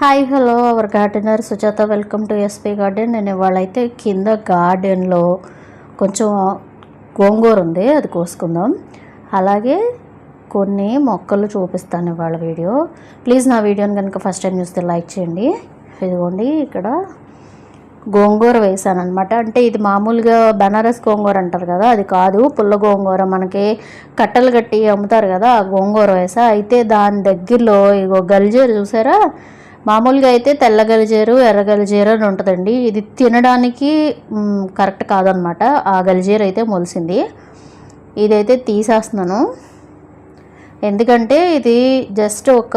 Hi hello. Our gardener Sujatha welcome to SP garden. నేను ఇవాళైతే కింద గార్డెన్లో కొంచెం గోంగూర ఉంది అది కోసుకుందాం. అలాగే కొన్ని మొక్కలు చూపిస్తాను ఇవాళ వీడియో. ప్లీజ్ నా వీడియోని కనుక ఫస్ట్ టైం చూస్తే లైక్ చేయండి. ఇదిగోండి ఇక్కడ గోంగూర వేసాను అనమాట అంటే ఇది మామూలుగా బనారస్ గోంగూర అంటారు కదా అది కాదు. పుల్ల గోంగూర మనకి కట్టలు కట్టి అమ్ముతారు కదా ఆ గోంగూర వేసా. అయితే దాని దగ్గరలో ఇగో గలిజేరు చూసారా? మామూలుగా అయితే తెల్ల గలిజేరు ఎర్ర గలిజేరు అని ఉంటుందండి. ఇది తినడానికి కరెక్ట్ కాదనమాట. ఆ గలిజేరు అయితే మొలిసింది. ఇదైతే తీసేస్తున్నాను. ఎందుకంటే ఇది జస్ట్ ఒక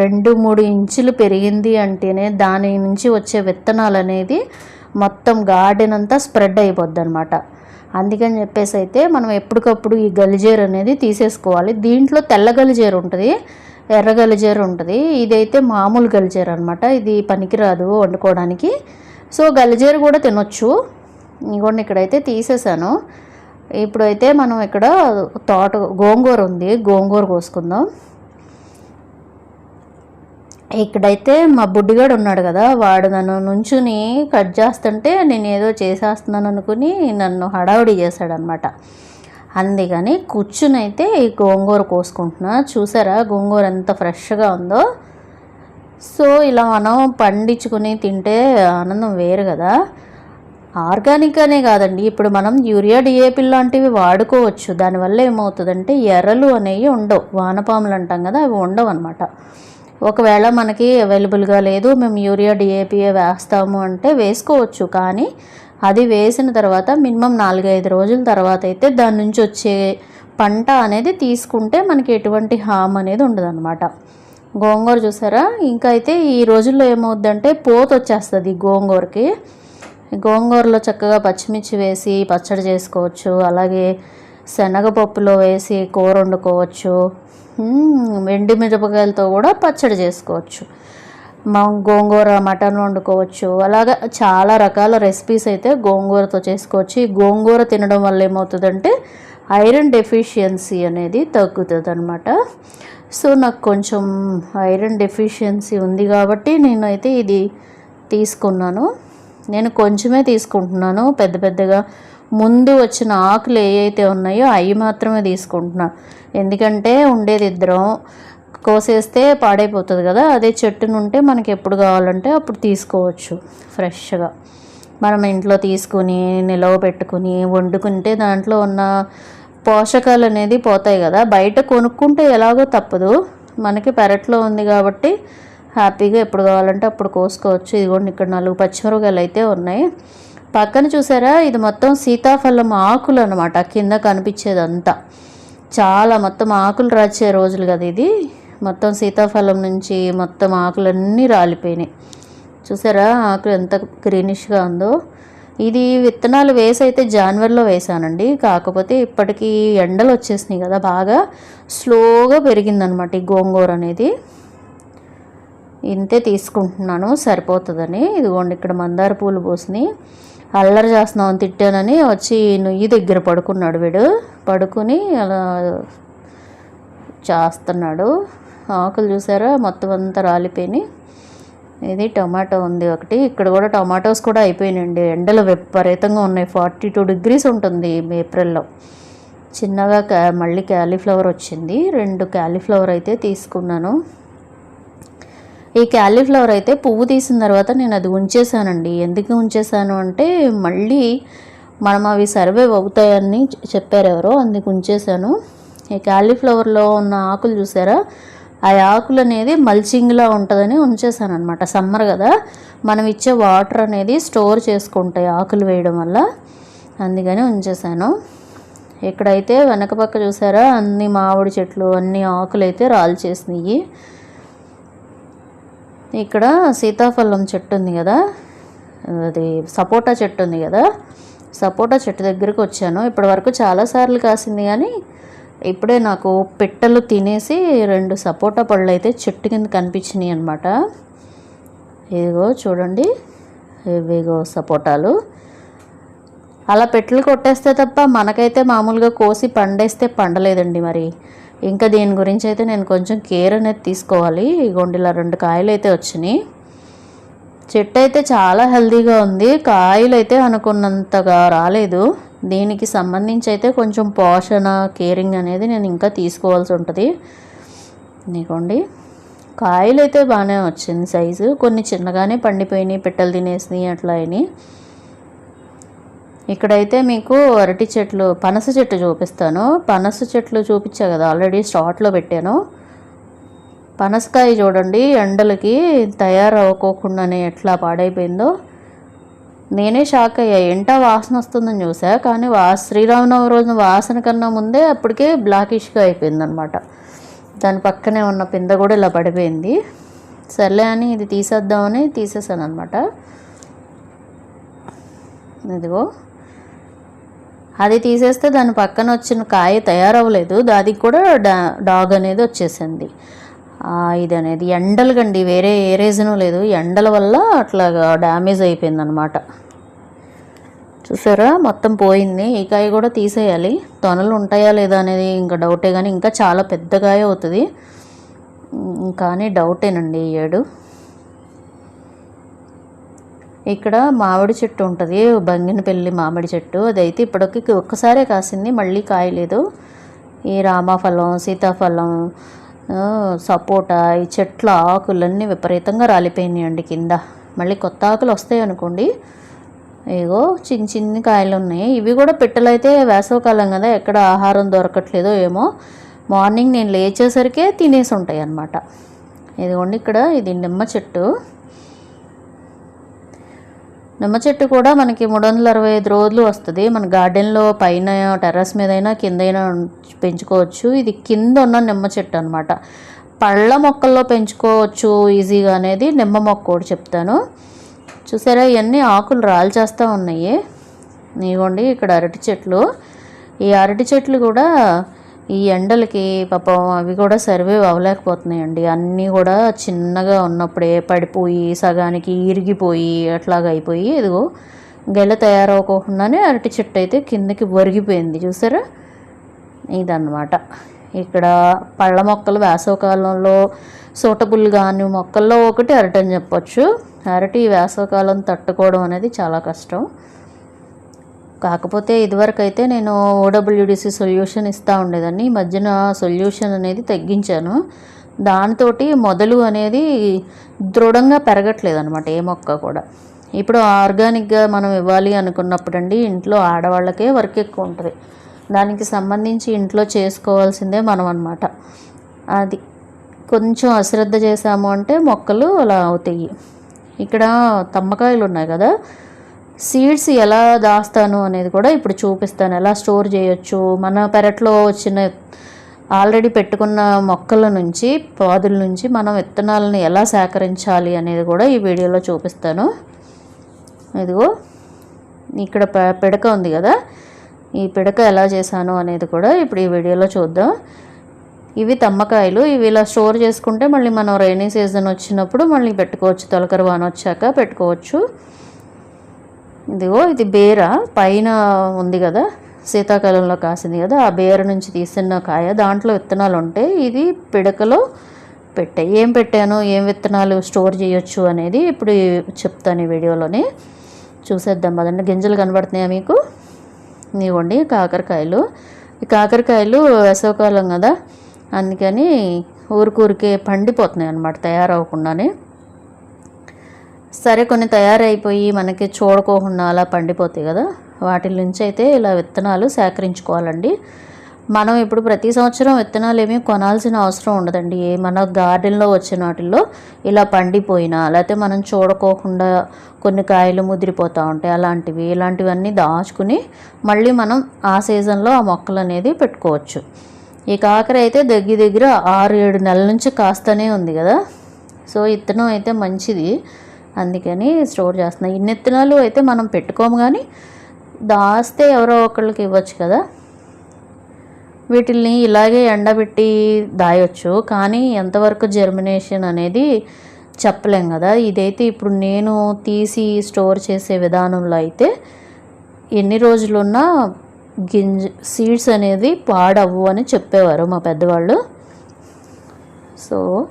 రెండు మూడు ఇంచులు పెరిగింది అంటేనే దాని నుంచి వచ్చే విత్తనాలు అనేది మొత్తం గార్డెన్ అంతా స్ప్రెడ్ అయిపోద్ది అనమాట అందుకని చెప్పేసి అయితే మనం ఎప్పటికప్పుడు ఈ గలిజేరు అనేది తీసేసుకోవాలి. దీంట్లో తెల్ల గలిజేరు ఉంటుంది. ఎర్ర గలిజేరు ఉంటుంది. ఇదైతే మామూలు గలిజేరు అనమాట ఇది పనికిరాదు వండుకోవడానికి. సో గలిజేరు కూడా తినొచ్చు. ఇంకోండి ఇక్కడైతే తీసేసాను. ఇప్పుడైతే మనం ఇక్కడ తోట గోంగూర ఉంది. గోంగూర కోసుకుందాం. ఇక్కడైతే మా బుడ్డిగాడు ఉన్నాడు కదా వాడు నన్ను నుంచుని కట్ చేస్తుంటే నేను ఏదో చేసేస్తున్నాను అనుకుని నన్ను హడావుడి చేశాడనమాట అందుకని కానీ కూర్చునైతే ఈ గోంగూర కోసుకుంటున్నా. చూసారా గోంగూర ఎంత ఫ్రెష్గా ఉందో. సో ఇలా మనం పండించుకుని తింటే ఆనందం వేరు కదా. ఆర్గానిక్ అనే కాదండి. ఇప్పుడు మనం యూరియా డిఏపి లాంటివి వాడుకోవచ్చు. దానివల్ల ఏమవుతుందంటే ఎర్రలు అనేవి ఉండవు. వానపాములు అంటాం కదా అవి ఉండవు అనమాట ఒకవేళ మనకి అవైలబుల్గా లేదు మేము యూరియా డిఏపీఏ వేస్తాము అంటే వేసుకోవచ్చు. కానీ అది వేసిన తర్వాత మినిమం నాలుగైదు రోజుల తర్వాత అయితే దాని నుంచి వచ్చే పంట అనేది తీసుకుంటే మనకి ఎటువంటి హామ్ అనేది ఉండదన్నమాట. గోంగూర చూసారా? ఇంకా అయితే ఈ రోజుల్లో ఏమవుద్దంటే పోత వచ్చేస్తుంది గోంగూరకి. గోంగూరలో చక్కగా పచ్చిమిర్చి వేసి పచ్చడి చేసుకోవచ్చు. అలాగే శనగపప్పులో వేసి కూర వండుకోవచ్చు. ఎండి మిరపకాయలతో కూడా పచ్చడి చేసుకోవచ్చు. మా గోంగూర మటన్ వండుకోవచ్చు. అలాగా చాలా రకాల రెసిపీస్ అయితే గోంగూరతో చేసుకోవచ్చు. ఈ గోంగూర తినడం వల్ల ఏమవుతుందంటే ఐరన్ డెఫిషియన్సీ అనేది తగ్గుతుంది అనమాట సో నాకు కొంచెం ఐరన్ డెఫిషియన్సీ ఉంది కాబట్టి నేనైతే ఇది తీసుకున్నాను. నేను కొంచెమే తీసుకుంటున్నాను. పెద్ద పెద్దగా ముందు వచ్చిన ఆకులు ఏవైతే ఉన్నాయో అవి మాత్రమే తీసుకుంటున్నాను ఎందుకంటే ఉండేది ఇద్దరం. కోసేస్తే పాడైపోతుంది కదా అదే చెట్టును ఉంటే మనకి ఎప్పుడు కావాలంటే అప్పుడు తీసుకోవచ్చు ఫ్రెష్గా. మనం ఇంట్లో తీసుకుని నిలవ పెట్టుకుని వండుకుంటే దాంట్లో ఉన్న పోషకాలు అనేది పోతాయి కదా. బయట కొనుక్కుంటే ఎలాగో తప్పదు. మనకి పెరట్లో ఉంది కాబట్టి హ్యాపీగా ఎప్పుడు కావాలంటే అప్పుడు కోసుకోవచ్చు. ఇదిగోండి ఇక్కడ నాలుగు పచ్చిమిరపకాయలు అయితే ఉన్నాయి. పక్కన చూసారా ఇది మొత్తం సీతాఫలం ఆకులు అనమాట కింద కనిపించేదంతా. చాలా మొత్తం ఆకులు రాచే రోజులు కదా ఇది. మొత్తం సీతాఫలం నుంచి మొత్తం ఆకులన్నీ రాలిపోయినాయి. చూసారా? ఆకులు ఎంత గ్రీనిష్గా ఉందో. ఇది విత్తనాలు వేసి అయితే జాన్వరిలో వేసానండి. కాకపోతే ఇప్పటికీ ఎండలు వచ్చేసినాయి కదా బాగా. స్లోగా పెరిగిందనమాట ఈ గోంగూర అనేది. ఇంతే తీసుకుంటున్నాను సరిపోతుందని. ఇదిగోండి ఇక్కడ మందార పూలు పోసినాయి. అల్లరి చేస్తున్నామని తిట్టానని వచ్చి నుయ్యి దగ్గర పడుకున్నాడు వీడు. పడుకుని అలా చేస్తున్నాడు. ఆకులు చూసారా? మొత్తం అంతా రాలిపోయినాయి. ఇది టమాటో ఉంది ఒకటి. ఇక్కడ కూడా టమాటోస్ కూడా అయిపోయినాయండి. ఎండలు విపరీతంగా ఉన్నాయి. ఫార్టీ టూ డిగ్రీస్ ఉంటుంది ఏప్రిల్లో. చిన్నగా క్యా మళ్ళీ క్యాలీఫ్లవర్ వచ్చింది. రెండు క్యాలీఫ్లవర్ అయితే తీసుకున్నాను. ఈ క్యాలీఫ్లవర్ అయితే పువ్వు తీసిన తర్వాత నేను అది ఉంచేసానండి ఎందుకు ఉంచేసాను అంటే మళ్ళీ మనం అవి సర్వే అవుతాయని చెప్పారు ఎవరో అందుకు ఉంచేసాను ఈ క్యాలీఫ్లవర్లో ఉన్న ఆకులు చూసారా? ఆ ఆకులు అనేది మల్చింగ్లా ఉంటుందని ఉంచేసాను అనమాట సమ్మర్ కదా మనం ఇచ్చే వాటర్ అనేది స్టోర్ చేసుకుంటాయి ఆకులు వేయడం వల్ల. అందుకని ఉంచేసాను ఇక్కడైతే వెనక పక్క చూసారా అన్ని మామిడి చెట్లు అన్ని ఆకులు అయితే రాల్చేసినాయి ఇక్కడ సీతాఫలం చెట్టు ఉంది కదా అది సపోటా చెట్టు ఉంది కదా సపోటా చెట్టు దగ్గరికి వచ్చాను. ఇప్పటి వరకు చాలాసార్లు కాసింది కానీ ఇప్పుడే నాకు పిట్టలు తినేసి రెండు సపోటా పళ్ళు అయితే చెట్టు కింద కనిపించినాయి అనమాట ఇదిగో చూడండి ఇవిగో సపోటాలు. అలా పెట్లు కొట్టేస్తే తప్ప మనకైతే మామూలుగా కోసి పండేస్తే పండలేదండి మరి. ఇంకా దీని గురించి అయితే నేను కొంచెం కేర్ అనేది తీసుకోవాలి. ఇగోండి ఇలా రెండు కాయలు అయితే వచ్చినాయి. చెట్టు అయితే చాలా హెల్దీగా ఉంది. కాయలు అయితే అనుకున్నంతగా రాలేదు. దీనికి సంబంధించి అయితే కొంచెం పోషణ కేరింగ్ అనేది నేను ఇంకా తీసుకోవాల్సి ఉంటుంది. నీకోండి కాయలు అయితే బాగానే వచ్చింది సైజు. కొన్ని చిన్నగానే పండిపోయినాయి పిట్టలు తినేసినాయి అట్లా అయినాయి ఇక్కడైతే మీకు అరటి చెట్లు పనస చెట్టు చూపిస్తాను. పనస చెట్లు చూపించా కదా ఆల్రెడీ స్టాట్లో పెట్టాను. పనసకాయ చూడండి ఎండలకి తయారవ్వకోకుండానే ఎట్లా పాడైపోయిందో. నేనే షాక్ అయ్యా. ఏంటా వాసన వస్తుందని చూసా కానీ వా శ్రీరామనవమి రోజున వాసన కన్నా ముందే అప్పటికే బ్లాకిష్గా అయిపోయింది అనమాట దాని పక్కనే ఉన్న పింద కూడా ఇలా పడిపోయింది. సర్లే అని ఇది తీసేద్దామని తీసేసాను అనమాట ఇదిగో. అది తీసేస్తే దాని పక్కన వచ్చిన కాయ తయారవ్వలేదు. దానికి కూడా డా డాగ్ అనేది వచ్చేసింది. ఇది అనేది ఎండలు కండి. వేరే ఏ రీజను లేదు. ఎండల వల్ల అట్లాగా డ్యామేజ్ అయిపోయింది అనమాట చూసారా? మొత్తం పోయింది. ఈ కాయ కూడా తీసేయాలి. తొనలు ఉంటాయా లేదా అనేది ఇంకా డౌటే కానీ ఇంకా చాలా పెద్ద కాయ అవుతుంది. కానీ డౌటేనండి ఈ ఏడు. ఇక్కడ మామిడి చెట్టు ఉంటుంది. బంగినపల్లి మామిడి చెట్టు. అదైతే ఇప్పటికి ఒక్కసారే కాసింది. మళ్ళీ కాయలేదు. ఈ రామఫలం సీతాఫలం సపోటా ఈ చెట్ల ఆకులన్నీ విపరీతంగా రాలిపోయినాయండి కింద. మళ్ళీ కొత్త ఆకులు వస్తాయి అనుకోండి ఇగో చిన్న చిన్ని కాయలు ఉన్నాయి. ఇవి కూడా పిట్టలైతే వేసవకాలం కదా ఎక్కడ ఆహారం దొరకట్లేదో ఏమో. మార్నింగ్ నేను లేచేసరికే తినేసి ఉంటాయి అన్నమాట. ఇదిగోండి ఇక్కడ ఇది నిమ్మ చెట్టు. నిమ్మ చెట్టు కూడా మనకి మూడు వందల అరవై ఐదు రోజులు వస్తుంది. మన గార్డెన్లో పైన టెర్రస్ మీద అయినా కింద అయినా పెంచుకోవచ్చు. ఇది కింద ఉన్న నిమ్మ చెట్టు అనమాట పళ్ళ మొక్కల్లో పెంచుకోవచ్చు ఈజీగా అనేది నిమ్మ మొక్క కూడా చెప్తాను. చూసారా ఇవన్నీ ఆకులు రాల్చేస్తూ ఉన్నాయి. ఇవ్వండి ఇక్కడ అరటి చెట్లు. ఈ అరటి చెట్లు కూడా ఈ ఎండలకి పాపం అవి కూడా సర్వైవ్ అవ్వలేకపోతున్నాయండి. అన్నీ కూడా చిన్నగా ఉన్నప్పుడే పడిపోయి సగానికి ఇరిగిపోయి అట్లాగా అయిపోయి ఇదిగో గెల తయారవకోకుండానే అరటి చెట్టు అయితే కిందకి ఒరిగిపోయింది. చూసారా? ఇదన్నమాట. ఇక్కడ పళ్ళ మొక్కలు వేసవకాలంలో సూటబుల్ కాని మొక్కల్లో ఒకటి అరటి అని చెప్పొచ్చు. అరటి వేసవకాలం తట్టుకోవడం అనేది చాలా కష్టం. కాకపోతే ఇదివరకు అయితే నేను ఓడబ్ల్యూడిసి సొల్యూషన్ ఇస్తూ ఉండేదాన్ని. ఈ మధ్యన సొల్యూషన్ అనేది తగ్గించాను. దానితోటి మొదలు అనేది దృఢంగా పెరగట్లేదు అనమాట ఏ మొక్క కూడా. ఇప్పుడు ఆర్గానిక్గా మనం ఇవ్వాలి అనుకున్నప్పుడు అండి ఇంట్లో ఆడవాళ్ళకే వర్క్ ఎక్కువ ఉంటుంది. దానికి సంబంధించి ఇంట్లో చేసుకోవాల్సిందే మనం అనమాట అది. కొంచెం అశ్రద్ధ చేసాము అంటే మొక్కలు అలా అవుతాయి. ఇక్కడ తమ్మకాయలు ఉన్నాయి కదా. సీడ్స్ ఎలా దాస్తాను అనేది కూడా ఇప్పుడు చూపిస్తాను. ఎలా స్టోర్ చేయొచ్చు? మన పెరట్లో వచ్చిన ఆల్రెడీ పెట్టుకున్న మొక్కల నుంచి పాదుల నుంచి మనం విత్తనాలను ఎలా సేకరించాలి అనేది కూడా ఈ వీడియోలో చూపిస్తాను. ఇదిగో ఇక్కడ పిడక ఉంది కదా. ఈ పిడక ఎలా చేశాను అనేది కూడా ఇప్పుడు ఈ వీడియోలో చూద్దాం. ఇవి తమ్మకాయలు. ఇవి ఇలా స్టోర్ చేసుకుంటే మళ్ళీ మనం రైనీ సీజన్ వచ్చినప్పుడు మళ్ళీ పెట్టుకోవచ్చు. తొలకరి వాన వచ్చాక పెట్టుకోవచ్చు. ఇదిగో ఇది బేర. పైన ఉంది కదా శీతాకాలంలో కాసింది కదా ఆ బేర నుంచి తీసిన కాయ. దాంట్లో విత్తనాలు ఉంటాయి ఇది పిడకలో పెట్టాయి ఏం పెట్టాను ఏం విత్తనాలు స్టోర్ చేయొచ్చు అనేది ఇప్పుడు చెప్తాను ఈ వీడియోలోనే. చూసేద్దాం అదండి గింజలు కనబడుతున్నాయా మీకు? ఇవ్వండి కాకరకాయలు. ఈ కాకరకాయలు వేసవకాలం కదా అందుకని ఊరికూరికే పండిపోతున్నాయి అన్నమాట తయారవకుండానే సరే కొన్ని తయారైపోయి మనకి చూడకోకుండా అలా పండిపోతాయి కదా. వాటి నుంచి అయితే ఇలా విత్తనాలు సేకరించుకోవాలండి. మనం ఇప్పుడు ప్రతి సంవత్సరం విత్తనాలు ఏమీ కొనాల్సిన అవసరం ఉండదండి. ఏ మన గార్డెన్లో వచ్చిన వాటిల్లో ఇలా పండిపోయినా లేకపోతే మనం చూడకోకుండా కొన్ని కాయలు ముదిరిపోతూ ఉంటాయి అలాంటివి ఇలాంటివన్నీ దాచుకుని మళ్ళీ మనం ఆ సీజన్లో ఆ మొక్కలు అనేది పెట్టుకోవచ్చు. ఈ కాకర అయితే దగ్గర దగ్గర ఆరు ఏడు నెలల నుంచి కాస్తూనే ఉంది కదా. సో ఇత్తనం అయితే మంచిది. అందుకని స్టోర్ చేస్తున్నాయి ఇన్ని ఇత్తనాలు అయితే మనం పెట్టుకోము కానీ దాస్తే ఎవరో ఒకళ్ళకి ఇవ్వచ్చు కదా. వీటిల్ని ఇలాగే ఎండబెట్టి దాయొచ్చు. కానీ ఎంతవరకు జర్మినేషన్ అనేది చెప్పలేం కదా. ఇదైతే ఇప్పుడు నేను తీసి స్టోర్ చేసే విధానంలో అయితే ఎన్ని రోజులున్నా గింజ సీడ్స్ అనేది పాడవు అని చెప్పేవారు మా పెద్దవాళ్ళు. సో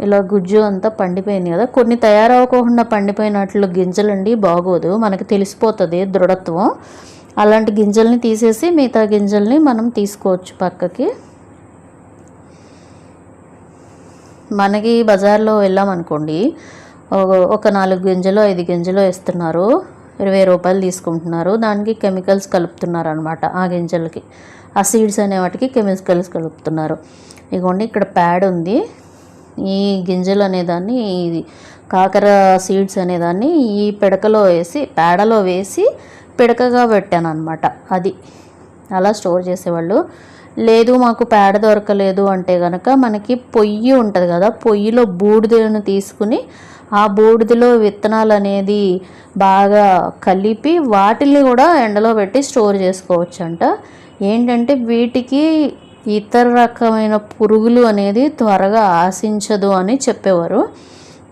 ఇలా గుజ్జు అంతా పండిపోయింది కదా. కొన్ని తయారవ్వకుండా పండిపోయినట్లు గింజలండి బాగోదు. మనకి తెలిసిపోతుంది దృఢత్వం. అలాంటి గింజల్ని తీసేసి మిగతా గింజల్ని మనం తీసుకోవచ్చు పక్కకి. మనకి బజార్లో వెళ్ళామనుకోండి ఒక- ఒక నాలుగు గింజలు ఐదు గింజలు వేస్తున్నారు. ఇరవై రూపాయలు తీసుకుంటున్నారు. దానికి కెమికల్స్ కలుపుతున్నారు అనమాట ఆ గింజలకి. ఆ సీడ్స్ అనే వాటికి కెమికల్స్ కలుపుతున్నారు. ఇగోండి ఇక్కడ ప్యాడ్ ఉంది. ఈ గింజలు అనేదాన్ని ఇది కాకర సీడ్స్ అనేదాన్ని ఈ పిడకలో వేసి పేడలో వేసి పిడకగా పెట్టాను అనమాట అది. అలా స్టోర్ చేసేవాళ్ళు. లేదు మాకు పేడ దొరకలేదు అంటే కనుక మనకి పొయ్యి ఉంటుంది కదా పొయ్యిలో బూడిదను తీసుకుని ఆ బూడిదలో విత్తనాలు అనేది బాగా కలిపి వాటిని కూడా ఎండలో పెట్టి స్టోర్ చేసుకోవచ్చు అంట ఏంటంటే వీటికి ఇతర రకమైన పురుగులు అనేది త్వరగా ఆశించదు అని చెప్పేవారు.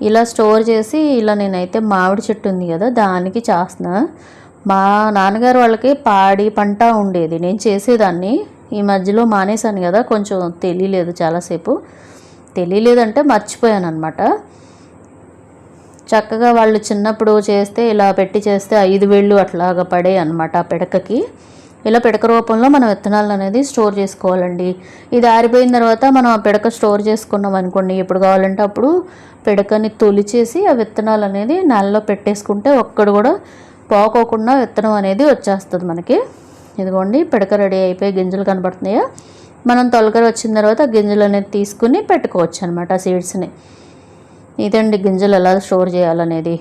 ఇలా స్టోర్ చేసి ఇలా నేనైతే మామిడి చెట్టు ఉంది కదా దానికి చేస్తున్నా. మా నాన్నగారు వాళ్ళకి పాడి పంట ఉండేది. నేను చేసేదాన్ని. ఈ మధ్యలో మానేశాను కదా కొంచెం తెలియలేదు చాలాసేపు. తెలియలేదంటే మర్చిపోయాను అనమాట చక్కగా వాళ్ళు చిన్నప్పుడు చేస్తే ఇలా పెట్టి చేస్తే ఐదు వేళ్ళు అట్లాగా పడే అనమాట ఆ పిడకకి. ఇలా పిడక రూపంలో మనం విత్తనాలు అనేది స్టోర్ చేసుకోవాలండి. ఇది ఆరిపోయిన తర్వాత మనం ఆ పిడక స్టోర్ చేసుకున్నాం అనుకోండి. ఎప్పుడు కావాలంటే అప్పుడు పిడకని తొలిచేసి ఆ విత్తనాలు అనేది నెలలో పెట్టేసుకుంటే ఒక్కడు కూడా పోకోకుండా విత్తనం అనేది వచ్చేస్తుంది మనకి. ఇదిగోండి పిడక రెడీ అయిపోయి గింజలు కనబడుతున్నాయా? మనం తొలకరి వచ్చిన తర్వాత ఆ గింజలు అనేది తీసుకుని పెట్టుకోవచ్చు అనమాట సీడ్స్ని ఇదండి గింజలు ఎలా స్టోర్ చేయాలనేది.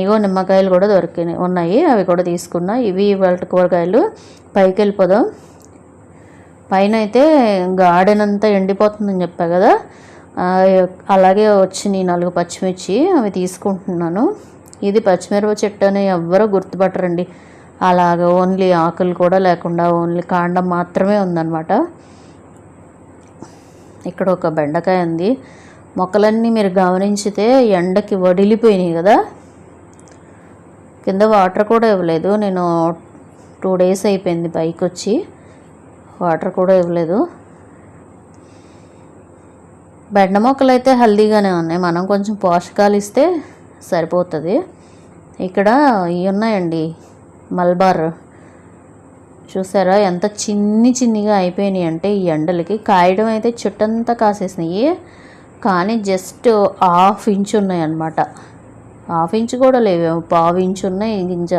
ఇగో నిమ్మకాయలు కూడా దొరికినాయి ఉన్నాయి. అవి కూడా తీసుకున్నా. ఇవి వాళ్ళ కూరగాయలు. పైకి వెళ్ళిపోదాం. పైన అయితే గార్డెన్ అంతా ఎండిపోతుందని చెప్పా కదా. అలాగే వచ్చినాయి నాలుగు పచ్చిమిర్చి అవి తీసుకుంటున్నాను. ఇది పచ్చిమిరప చెట్టు అని ఎవ్వరూ గుర్తుపట్టరండి. అలాగ ఓన్లీ ఆకులు కూడా లేకుండా ఓన్లీ కాండం మాత్రమే ఉందన్నమాట. ఇక్కడ ఒక బెండకాయ ఉంది. మొక్కలన్నీ మీరు గమనించితే ఎండకి వడిలిపోయినాయి కదా. కింద వాటర్ కూడా ఇవ్వలేదు. నేను టూ డేస్ అయిపోయింది పైకి వచ్చి వాటర్ కూడా ఇవ్వలేదు. బెండ మొక్కలు అయితే హెల్దీగానే ఉన్నాయి. మనం కొంచెం పోషకాలు ఇస్తే సరిపోతుంది. ఇక్కడ ఇవి ఉన్నాయండి. మల్బార్. చూసారా? ఎంత చిన్ని చిన్నిగా అయిపోయినాయి అంటే ఈ ఎండలకి. కాయడం అయితే చుట్టంతా కాసేసినాయి. కానీ జస్ట్ హాఫ్ ఇంచ్ ఉన్నాయి అన్నమాట. హాఫ్ ఇంచ్ కూడా లేవేమో పావు ఇంచ్ ఉన్నాయి. గింజ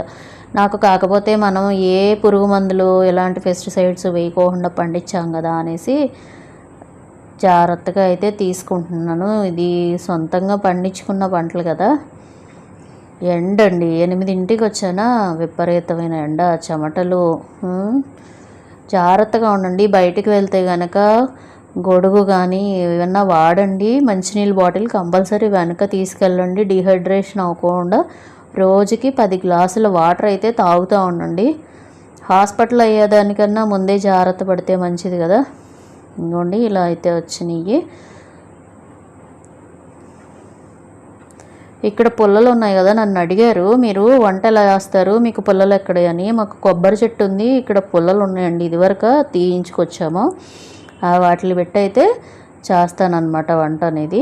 నాకు కాకపోతే మనం ఏ పురుగు మందులు ఎలాంటి పెస్టిసైడ్స్ వేయకోకుండా పండించాం కదా అనేసి జాగ్రత్తగా అయితే తీసుకుంటున్నాను. ఇది సొంతంగా పండించుకున్న పంటలు కదా. ఎండ అండి. ఎనిమిదింటికి వచ్చానా? విపరీతమైన ఎండ చెమటలు జాగ్రత్తగా ఉండండి. బయటికి వెళ్తే కనుక గొడుగు కానీ ఏమన్నా వాడండి. మంచినీళ్ళ బాటిల్ కంపల్సరీ వెనక తీసుకెళ్ళండి. డిహైడ్రేషన్ అవ్వకుండా రోజుకి పది గ్లాసుల వాటర్ అయితే తాగుతూ ఉండండి. హాస్పిటల్ అయ్యేదానికన్నా ముందే జాగ్రత్త పడితే మంచిది కదా. ఇంకోండి ఇలా అయితే వచ్చినాయి ఇక్కడ పుల్లలు ఉన్నాయి కదా నన్ను అడిగారు. మీరు వంట ఎలా వేస్తారు మీకు పుల్లలు ఎక్కడ అని మాకు కొబ్బరి చెట్టు ఉంది. ఇక్కడ పుల్లలు ఉన్నాయండి. ఇదివరకు తీయించుకొచ్చాము. వాటిని పెట్టి అయితే చేస్తానన్నమాట వంట అనేది.